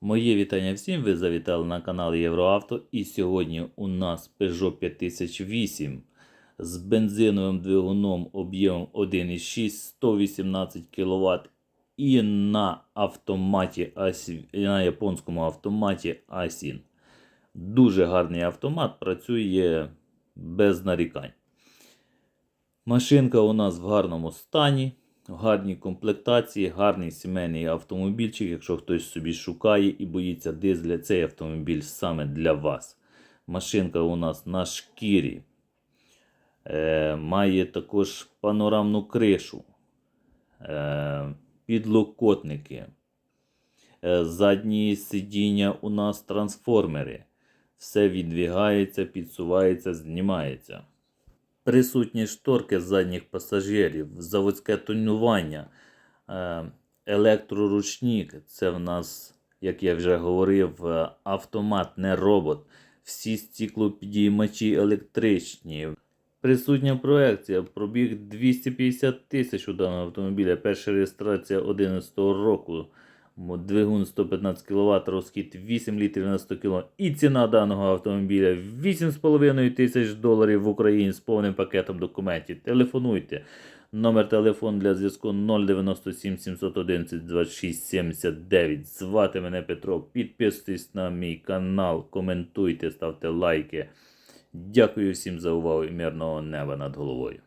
Моє вітання всім. Ви завітали на канал Євроавто. І сьогодні у нас Peugeot 5008 з бензиновим двигуном об'ємом 1,6 118 кВт і на автоматі на японському автоматі Asin. Дуже гарний автомат, працює без нарікань. Машинка у нас в гарному стані, гарній комплектації, гарний сімейний автомобільчик. Якщо хтось собі шукає і боїться дизеля, цей автомобіль саме для вас. Машинка у нас на шкірі. Е, має також панорамну кришу, е, підлокотники. Е, задні сидіння у нас трансформери. Все відвігається, підсувається, знімається. Присутні шторки задніх пасажирів, заводське тонування, е, електроручник. Це в нас, як я вже говорив, е, автомат, не робот. Всі стіклопідіймачі електричні. Присутня проекція, пробіг 250 тисяч у даного автомобіля. Перша реєстрація 2011 року. Двигун 115 кВт, розхід 8 літрів на 100 км. І ціна даного автомобіля 8,5 тисяч доларів в Україні з повним пакетом документів. Телефонуйте. Номер телефону для зв'язку 097 711 26 79. Звати мене Петро. Підписуйтесь на мій канал, коментуйте, ставте лайки. Дякую всім за увагу і мирного неба над головою.